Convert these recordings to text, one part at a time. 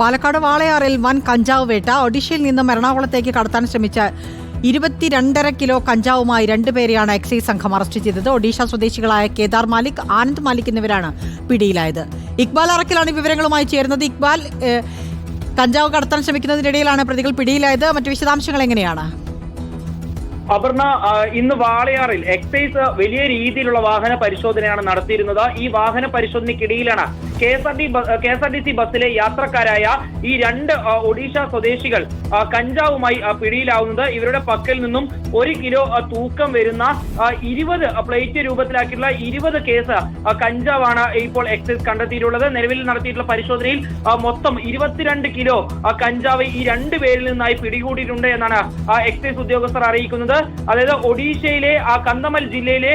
പാലക്കാട് വാളയാറിൽ വൻ കഞ്ചാവ് വേട്ട. ഒഡീഷയിൽ നിന്നും എറണാകുളത്തേക്ക് കടത്താൻ ശ്രമിച്ച ഇരുപത്തിരണ്ടര കിലോ കഞ്ചാവുമായി രണ്ടുപേരെയാണ് എക്സൈസ് സംഘം അറസ്റ്റ് ചെയ്തത്. ഒഡീഷ സ്വദേശികളായ കേദാർ മാലിക് ആനന്ദ് മാലിക് എന്നിവരാണ് പിടിയിലായത്. ഇക്ബാൽ അറക്കിലാണ് വിവരങ്ങളുമായി ചേരുന്നത്. ഇക്ബാൽ കഞ്ചാവ് കടത്താൻ ശ്രമിക്കുന്നതിനിടയിലാണ് പ്രതികൾ പിടിയിലായത്. മറ്റു വിശദാംശങ്ങൾ എങ്ങനെയാണ്? അപർണ ഇന്ന് വാളയാറിൽ എക്സൈസ് വലിയ രീതിയിലുള്ള വാഹന പരിശോധനയാണ് നടത്തിയിരുന്നത്. ഈ വാഹന പരിശോധനയ്ക്കിടയിലാണ് K S R T K S R T C ബസ്സിലെ യാത്രക്കാരായ ഈ രണ്ട് ഒഡീഷ സ്വദേശികൾ കഞ്ചാവുമായി പിടിയിലാവുന്നത്. ഇവരുടെ പക്കൽ നിന്നും ഒരു കിലോ തൂക്കം വരുന്ന ഇരുപത് പ്ലേറ്റ് രൂപത്തിലാക്കിയിട്ടുള്ള ഇരുപത് കേസ് കഞ്ചാവാണ് ഇപ്പോൾ എക്സൈസ് കണ്ടെത്തിയിട്ടുള്ളത്. നിലവിൽ നടത്തിയിട്ടുള്ള പരിശോധനയിൽ മൊത്തം ഇരുപത്തിരണ്ട് കിലോ കഞ്ചാവ് ഈ രണ്ട് പേരിൽ നിന്നായി പിടികൂടിയിട്ടുണ്ട് എന്നാണ് എക്സൈസ് ഉദ്യോഗസ്ഥർ അറിയിക്കുന്നത്. അതായത് ഒഡീഷയിലെ കന്തമൽ ജില്ലയിലെ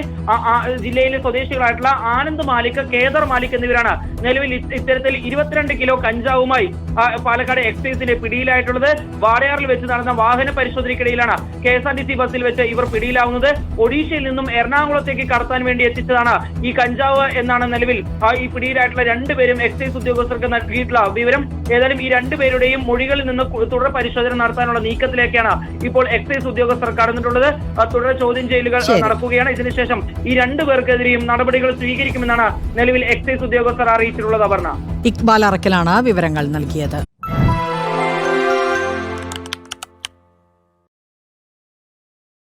ജില്ലയിലെ സ്വദേശികളായിട്ടുള്ള ആനന്ദ് മാലിക് കേദർ മാലിക് എന്നിവരാണ് നിലവിൽ ഇത്തരത്തിൽ ഇരുപത്തിരണ്ട് കിലോ കഞ്ചാവുമായി പാലക്കാട് എക്സൈസിന്റെ പിടിയിലായിട്ടുള്ളത്. വാടയാറിൽ വെച്ച് നടന്ന വാഹന പരിശോധനയ്ക്കിടയിലാണ് K S R T C ബസ്സിൽ വെച്ച് ഇവർ പിടിയിലാവുന്നത്. ഒഡീഷയിൽ നിന്നും എറണാകുളത്തേക്ക് കടത്താൻ വേണ്ടി എത്തിച്ചതാണ് ഈ കഞ്ചാവ് എന്നാണ് നിലവിൽ ഈ പിടിയിലായിട്ടുള്ള രണ്ടുപേരും എക്സൈസ് ഉദ്യോഗസ്ഥർക്ക് നൽകിയിട്ടുള്ള വിവരം. ഏതായാലും ഈ രണ്ടുപേരുടെയും മൊഴികളിൽ നിന്ന് തുടർ പരിശോധന നടത്താനുള്ള നീക്കത്തിലേക്കാണ് ഇപ്പോൾ എക്സൈസ് ഉദ്യോഗസ്ഥർ കടന്നിട്ടുള്ളത്. തുടർ ചോദ്യം ചെയ്യലുകൾ നടക്കുകയാണ്. ഇതിനുശേഷം ഈ രണ്ടുപേർക്കെതിരെയും നടപടികൾ സ്വീകരിക്കുമെന്നാണ് നിലവിൽ എക്സൈസ് ഉദ്യോഗസ്ഥർ അറിയിച്ചിട്ടുള്ളത്. അപർണ. ഇക്ബാൽ അറക്കലാണ് വിവരങ്ങൾ നൽകിയത്.